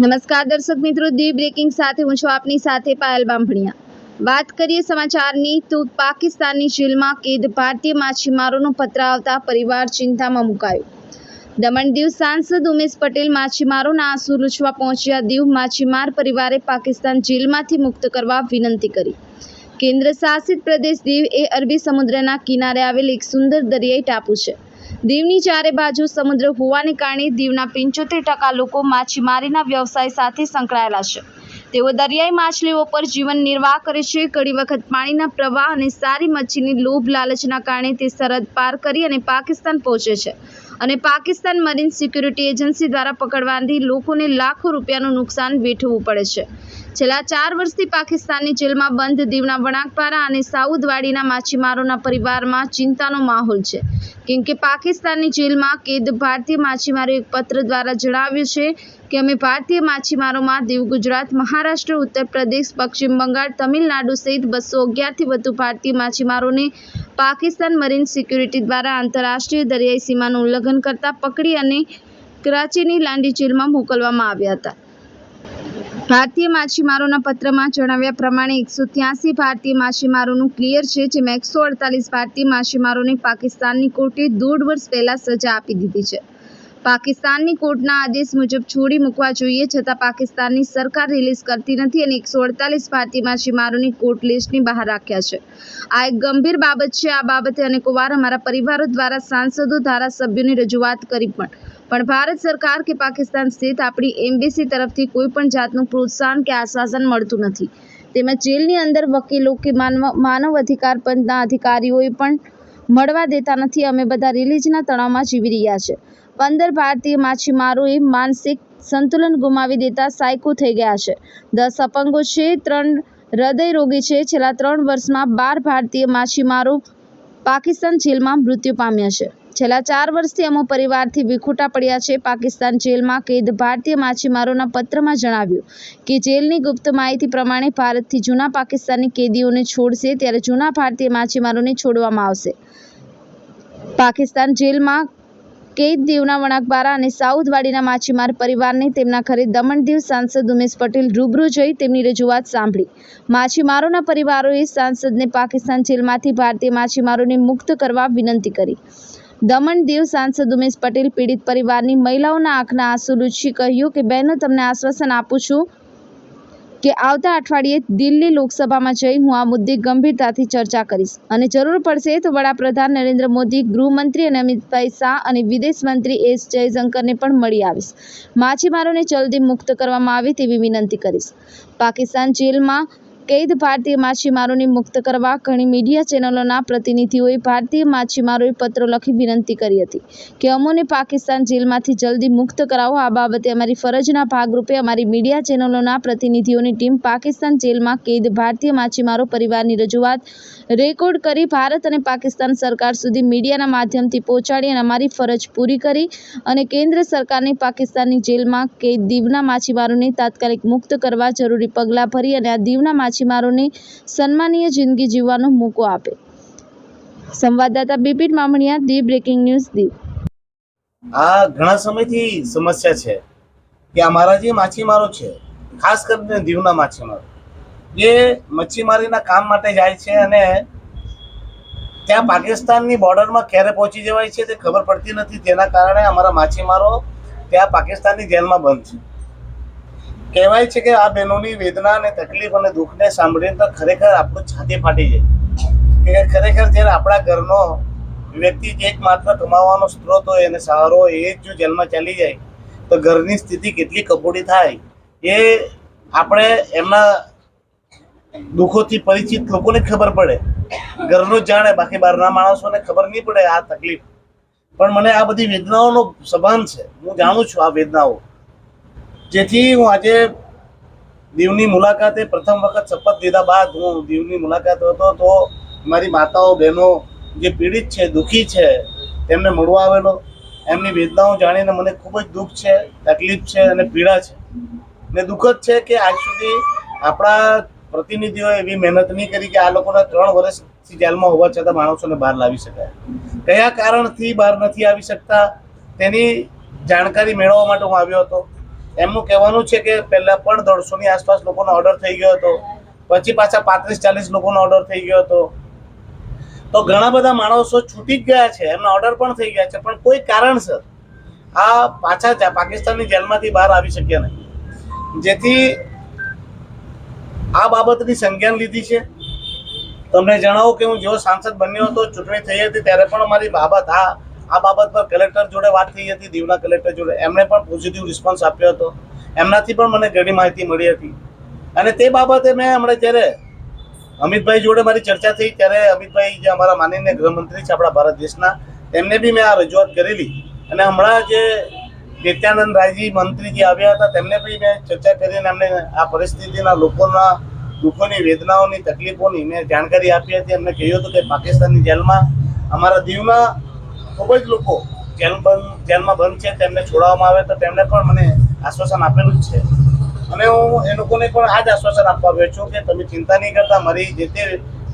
નમસ્કાર દર્શક મિત્રો, દી બ્રેકિંગ સાથે હું છું આપની સાથે પાયલ બામભણિયા. વાત કરીએ સમાચારની, તો પાકિસ્તાનની જેલમાં કેદ ભારતીય માછીમારોનો પત્ર આવતા પરિવાર ચિંતામાં મુકાયો. દમણ દીવ સાંસદ ઉમેશ પટેલ માછીમારોના આંસુ લૂછવા પહોંચ્યા. દીવ માછીમાર પરિવારે પાકિસ્તાન જેલમાંથી મુક્ત કરવા વિનંતી કરી. કેન્દ્ર શાસિત પ્રદેશ દીવ એ અરબી સમુદ્રના કિનારે આવેલ એક સુંદર દરિયાઈ ટાપુ છે. દીવની ચારે બાજુ સમુદ્ર હોવાને કારણે દીવના પંચોતેર ટકા લોકો માછીમારીના વ્યવસાય સાથે સંકળાયેલા છે. તેઓ દરિયાઈ માછલીઓ પર જીવન નિર્વાહ કરે છે. ઘણી વખત પાણીના પ્રવાહ અને સારી મચ્છીની લોભ લાલચના કારણે તે સરહદ પાર કરી અને પાકિસ્તાન પહોંચે છે. અને પાકિસ્તાન મરીન સિક્યુરિટી એજન્સી દ્વારા પકડવાથી લોકોને લાખો રૂપિયાનું નુકસાન વેઠવું પડે છે. છેલ્લા ચાર વર્ષથી પાકિસ્તાનની જેલમાં બંધ દીવના વણાકપારા અને સાઉદવાડીના માછીમારોના પરિવારમાં ચિંતાનો માહોલ છે. કેમ કે પાકિસ્તાનની જેલમાં કેદ ભારતીય માછીમારો એક પત્ર દ્વારા જણાવ્યું છે કે અમે ભારતીય માછીમારોમાં દીવ ગુજરાત, મહારાષ્ટ્ર, ઉત્તર પ્રદેશ, પશ્ચિમ બંગાળ, તમિલનાડુ સહિત બસો અગિયારથી વધુ ભારતીય માછીમારોને પાકિસ્તાન મરીન સિક્યુરિટી દ્વારા આંતરરાષ્ટ્રીય દરિયાઈ સીમાનું ઉલ્લંઘન કરતા પકડી અને કરાચીની લાંડી જેલમાં મોકલવામાં આવ્યા હતા. ભારતીય માછીમારોના પત્રમાં જણાવ્યા પ્રમાણે, એકસો ત્યાસી ભારતીય માછીમારોનું ક્લિયર છે, જેમાં એકસો અડતાલીસ ભારતીય માછીમારોને પાકિસ્તાનની કોર્ટે દોઢ વર્ષ પહેલા સજા આપી દીધી છે. પાકિસ્તાનની કોર્ટના આદેશ મુજબ છોડી મૂકવા જોઈએ છતાં પાકિસ્તાનની સરકાર રિલીઝ કરતી નથી અને એકસો અડતાલીસ ભારતીય માછીમારોની કોર્ટ લિસ્ટની બહાર રાખ્યા છે. આ એક ગંભીર બાબત છે. આ બાબતે અનેકોવાર અમારા પરિવારો દ્વારા સાંસદો, ધારાસભ્યોની રજૂઆત કરી પણ. પણ ભારત સરકાર કે પાકિસ્તાન સ્થિત આપણી એમ્બેસી તરફથી કોઈ પણ જાતનું પ્રોત્સાહન કે આશ્વાસન મળતું નથી. તેમજ જેલની અંદર વકીલો કે માનવ માનવ અધિકાર પંચના અધિકારીઓએ પણ મળવા દેતા નથી. અમે બધા રિલીઝના તણાવમાં જીવી રહ્યા છે. પંદર ભારતીય માછીમારોએ માનસિક સંતુલન ગુમાવી દેતા સાયકો થઈ ગયા છે. દસ અપંગો છે, ત્રણ હૃદય રોગી છે. છેલ્લા ત્રણ વર્ષમાં બાર ભારતીય માછીમારો પાકિસ્તાન જેલમાં મૃત્યુ પામ્યા છે. છેલ્લા ચાર વર્ષથી અમો પરિવારથી વિખૂટા પડ્યા છે. પાકિસ્તાન જેલમાં કેદ ભારતીય માછીમારોના પત્રમાં જણાવ્યું કે જેલની ગુપ્ત માહિતી પ્રમાણે ભારતથી જૂના પાકિસ્તાની કેદીઓને છોડશે, ત્યારે જૂના ભારતીય માછીમારોને છોડવામાં આવશે. પાકિસ્તાન જેલમાં કેદ દીવના વણાકબારા અને સાઉદવાડીના માછીમાર પરિવારને તેમના ઘરે દમણ દીવ સાંસદ ઉમેશ પટેલ રૂબરૂ જઈ તેમની રજૂઆત સાંભળી. માછીમારોના પરિવારોએ સાંસદને પાકિસ્તાન જેલમાંથી ભારતીય માછીમારોને મુક્ત કરવા વિનંતી કરી. દમણ દીવ સાંસદ ઉમેશ પટેલ પીડિત પરિવારની મહિલાઓના આંખના આંસુ લૂછી કહ્યું કે, બહેનો, તમને આશ્વાસન આપું છું કે આવતા અઠવાડિયે દિલ્હી લોકસભામાં જઈ હું આ મુદ્દે ગંભીરતાથી ચર્ચા કરીશ. અને જરૂર પડશે તો વડાપ્રધાન નરેન્દ્ર મોદી, ગૃહમંત્રી અને અમિતભાઈ શાહ અને વિદેશ મંત્રી એસ જયશંકરને પણ મળી આવીશ. માછીમારોને જલ્દી મુક્ત કરવામાં આવે તેવી વિનંતી કરીશ. પાકિસ્તાન જેલમાં કેદ ભારતીય માછીમારોને મુક્ત કરવા ઘણી મીડિયા ચેનલોના પ્રતિનિધિઓએ ભારતીય માછીમારોએ પત્રો લખી વિનંતી કરી હતી કે અમોને પાકિસ્તાન જેલમાંથી જલ્દી મુક્ત કરાવો. આ બાબતે અમારી ફરજના ભાગરૂપે અમારી મીડિયા ચેનલોના પ્રતિનિધિઓની ટીમ પાકિસ્તાન જેલમાં કેદ ભારતીય માછીમારો પરિવારની રજૂઆત રેકોર્ડ કરી ભારત અને પાકિસ્તાન સરકાર સુધી મીડિયાના માધ્યમથી પહોંચાડી અને અમારી ફરજ પૂરી કરી અને કેન્દ્ર સરકારને પાકિસ્તાનની જેલમાં કેદ દીવના માછીમારોને તાત્કાલિક મુક્ત કરવા જરૂરી પગલાં ભરી અને આ દીવના માછીમારોને સન્માનીય જિંદગી જીવવાનો મોકો આપે. સંવાદદાતા બિપિન મામણિયા દી બ્રેકિંગ ન્યૂઝ, દીવ. આ ઘણા સમયથી સમસ્યા છે કે અમારા જે માછીમારો છે, ખાસ કરીને દીવના માછીમારો જે મચ્છીમારીના કામ માટે જાય છે અને ત્યાં પાકિસ્તાનની બોર્ડરમાં ક્યારે પહોંચી જવાય છે તે ખબર પડતી નથી. તેના કારણે અમારા માછીમારો ત્યાં પાકિસ્તાનની જેલમાં બંધ છે. કહેવાય છે કે આ બહેનોની વેદના અને તકલીફ અને દુઃખને સાંભળીને તો ખરેખર આપણું છાતી ફાટી જાય. કે ખરેખર જ્યારે આપણા ઘરનો વ્યક્તિ જે એકમાત્ર કમાવાનો સ્ત્રોત હોય અને સહારો એ જ જો જેલમાં ચાલી જાય, તો ઘરની સ્થિતિ કેટલી કપોડી થાય, એ આપણે એમના દુઃખોથી પરિચિત લોકોને ખબર પડે. ઘરનું જાણે બાકી બહારના માણસોને ખબર નહીં પડે આ તકલીફ. પણ મને આ બધી વેદનાઓનો સભાન છે. હું જાણું છું આ વેદનાઓ. જેથી હું આજે દીવની મુલાકાતે પ્રથમ વખત શપથ લીધા બાદ હું દીવની મુલાકાત હતો, તો મારી માતાઓ, બહેનો જે પીડિત છે, દુઃખી છે, તેમને મળવા આવેલો. એમની વેદનાઓ જાણીને મને ખૂબ જ દુઃખ છે, તકલીફ છે અને પીડા છે. ને દુઃખદ છે કે આજ સુધી આપણા પ્રતિનિધિઓએ એવી મહેનત નહીં કરી કે આ લોકોના ત્રણ વર્ષથી જેલમાં હોવા છતાં માણસોને બહાર લાવી શકાય. કયા કારણથી બહાર નથી આવી શકતા તેની જાણકારી મેળવવા માટે હું આવ્યો હતો. એમનું કહેવાનું છે કે પહેલા પણ દોઢસોની આસપાસ લોકોનો ઓર્ડર થઈ ગયો હતો. પછી પાછા પાંત્રીસ, ચાલીસ લોકોનો ઓર્ડર થઈ ગયો હતો. તો ઘણા બધા માણસો છૂટી જ ગયા છે. એમના ઓર્ડર પણ થઈ ગયા છે. પણ કોઈ કારણસર આ પાછા પાકિસ્તાનની જેલમાંથી બહાર આવી શક્યા નહીં. જેથી આ બાબતની સંજ્ઞાન લીધી છે. તમને જણાવું કે હું જેવો સાંસદ બન્યો હતો, ચૂંટણી થઈ હતી, ત્યારે પણ અમારી બાબત આ આ બાબત પર કલેક્ટર જોડે વાત થઈ હતી, દીવના કલેક્ટર જોડે. એમણે પણ પોઝિટિવ રિસ્પોન્સ આપ્યો હતો. એમનાથી પણ મને ઘણી માહિતી મળી હતી. અને તે બાબતે મેં હમણાં જ્યારે અમિતભાઈ જોડે મારી ચર્ચા થઈ, ત્યારે અમિતભાઈ જે અમારા માનનીય ગૃહમંત્રી છે આપણા ભારત દેશના, તેમને બી મેં આ રજૂઆત કરેલી. અને હમણાં જે નિત્યાનંદ રાયજી મંત્રીજી આવ્યા હતા, તેમને બી મેં ચર્ચા કરીને એમને આ પરિસ્થિતિના લોકોના દુઃખોની, વેદનાઓની, તકલીફોની મેં જાણકારી આપી હતી. એમને કહ્યું હતું કે પાકિસ્તાનની જેલમાં અમારા દીવના ખૂબ જ લોકો જેલ બંધ, જેલમાં બંધ છે, તેમને છોડાવવામાં આવે તો તેમણે પણ મને આશ્વાસન આપેલું જ છે. અને હું એ લોકોને પણ આ જ આશ્વાસન આપવા આવ્યો છું કે તમે ચિંતા નહીં કરતા, મારી જે તે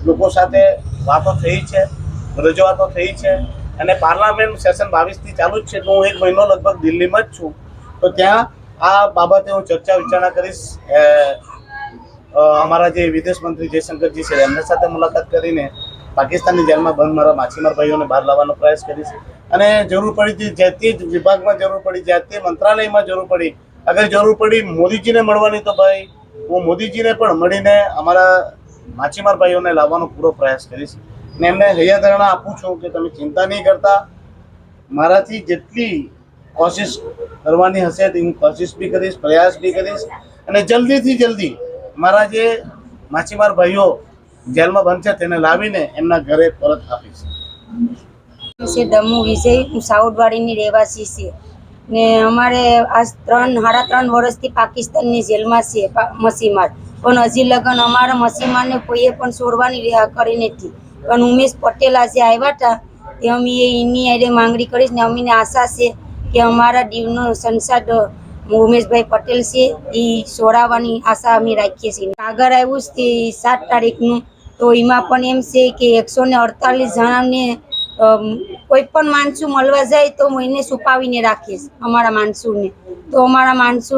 લોકો સાથે વાતો થઈ છે, રજૂઆતો થઈ છે અને પાર્લામેન્ટ સેશન બાવીસથી ચાલુ જ છે તો હું એક મહિનો લગભગ દિલ્હીમાં જ છું. તો ત્યાં આ બાબતે હું ચર્ચા વિચારણા કરીશ. અમારા જે વિદેશ મંત્રી જયશંકરજી છે, એમના સાથે મુલાકાત કરીને પાકિસ્તાનની જેલમાં બંધ મારા માછીમાર ભાઈઓને બહાર લાવવાનો પ્રયાસ કરીશ. અને જરૂર પડી જે તે જ વિભાગમાં જરૂર પડી, જે તે મંત્રાલયમાં જરૂર પડી, અગર જરૂર પડી મોદીજીને મળવાની તો ભાઈ, હું મોદીજીને પણ મળીને અમારા માછીમાર ભાઈઓને લાવવાનો પૂરો પ્રયાસ કરીશ. અને એમને હૈયાધારણા આપું છું કે તમે ચિંતા નહીં કરતા. મારાથી જેટલી કોશિશ કરવાની હશે તે હું કોશિશ બી કરીશ, પ્રયાસ બી કરીશ. અને જલ્દીથી જલ્દી મારા જે માછીમાર ભાઈઓ જેલમાં બંધ તેને લાવીને એમના ઘરે પરત આપીશ. દમુ વિજય હું સાઉદવાડીની રહેવાસી છે. ને અમારે આજ ત્રણ, સાડા ત્રણ વર્ષથી પાકિસ્તાનની જેલમાં છે મસીમાર. પણ હજી લગન અમારા મસીમારને કોઈએ પણ છોડવાની કરી નથી. પણ ઉમેશ પટેલ આજે આવ્યા હતા, તે અમે એની આડે માંગણી કરીશ ને અમીને આશા છે કે અમારા દીવનો સંસદ ઉમેશભાઈ પટેલ છે, એ છોડાવવાની આશા અમે રાખીએ છીએ. આગળ આવ્યું છે, સાત તારીખનું. તો એમાં પણ એમ છે કે એકસો ને અડતાલીસ જણાને કોઈ પણ માણસું મળવા જાય તો હું એને છુપાવીને રાખીશ અમારા માણસુને. તો અમારા માણસુ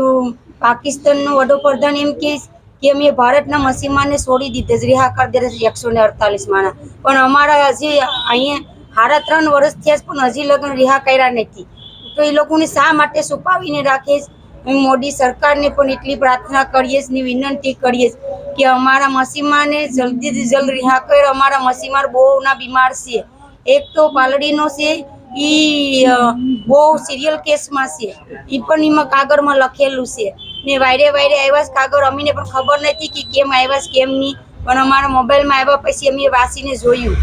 પાકિસ્તાનનો વડોપ્રધાન એમ કહીશ કે અમે ભારતના મસીમાને છોડી દીધે જ રિહા કરી દીધા છે એકસો ને અડતાલીસ માણા. પણ અમારા હજી અહીંયા સાડા ત્રણ વર્ષ થયા પણ હજી લગ્ન રિહા કર્યા નથી. તો એ લોકોને શા માટે છુપાવીને રાખે છે અમે મોદી સરકારને પણ એટલી પ્રાર્થના કરીએ ને વિનંતી કરીએ કે અમારા મસીમાને જલ્દીથી જલ્દ રિહા કરે. અમારા મસીમાર બહુના બીમાર છે. એક તો પાલડીનો છે, ઈ બહુ સિરિયલ કેસમાં છે. ઈ પણ એમાં કાગળમાં લખેલું છે. ને વાયરે વાયરે આવ્યા છે કાગળ, અમીને પણ ખબર નથી કે કેમ આવ્યા કેમ નહીં. પણ અમારા મોબાઈલમાં આવ્યા પછી અમે વાંચીને જોયું.